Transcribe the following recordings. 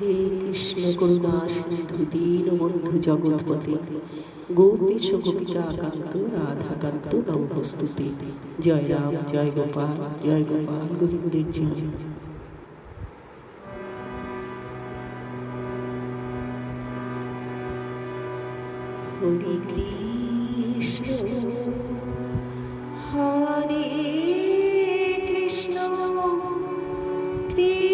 হে কৃষ্ণ করুণা সিন্ধু দীন বন্ধু জগৎপতি গোপীশ গোপিকা আকান্ত রাধাকান্ত নমস্তুতে জয় রাম, জয় গোপাল জয় গোপাল গোবিন্দের জয়। হরে কৃষ্ণ হরে কৃষ্ণ কৃষ্ণ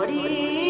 হরে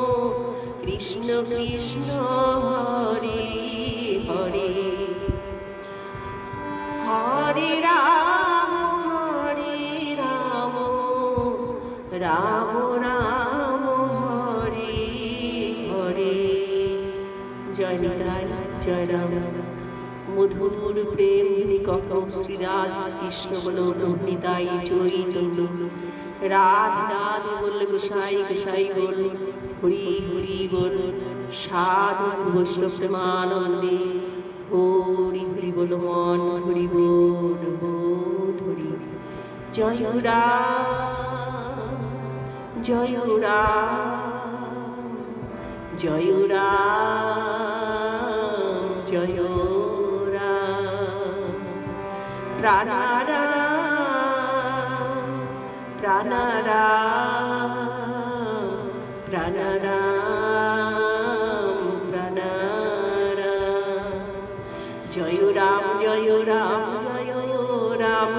কৃষ্ণ হরে হরে। হরে রাম রাম রাম রাম, হরে হরে। জয় নিতাই জয় রাম মধুর কৃষ্ণ বল নিতাই চৈতন্য। রাধ রাধ বল গোসাই গোসাই বল হরি হরি বল, সাধু বৈষ্ণব প্রেমানন্দে হরি হরি বল, মন হরি বল হরি জয় রাম জয় রাম জয় রাম জয় রাম। প্রাণারাম প্রাণারাম।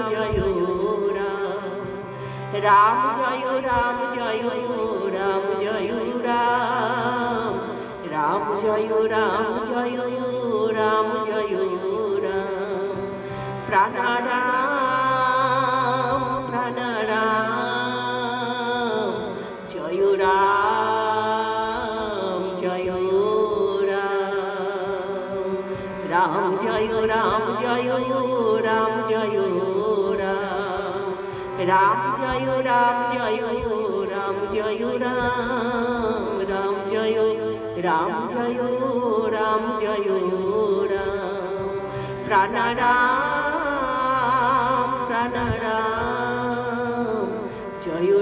জয় রাম রাম জয় রাম জয় রাম জয় রাম রাম জয় রাম জয় রাম জয় রাম প্রাণারাম রাম জয় রাম জয় রাম জয়, রাম রাম জয় রাম জয় রাম জয়, রাম। প্রাণারাম প্রাণারাম, জয়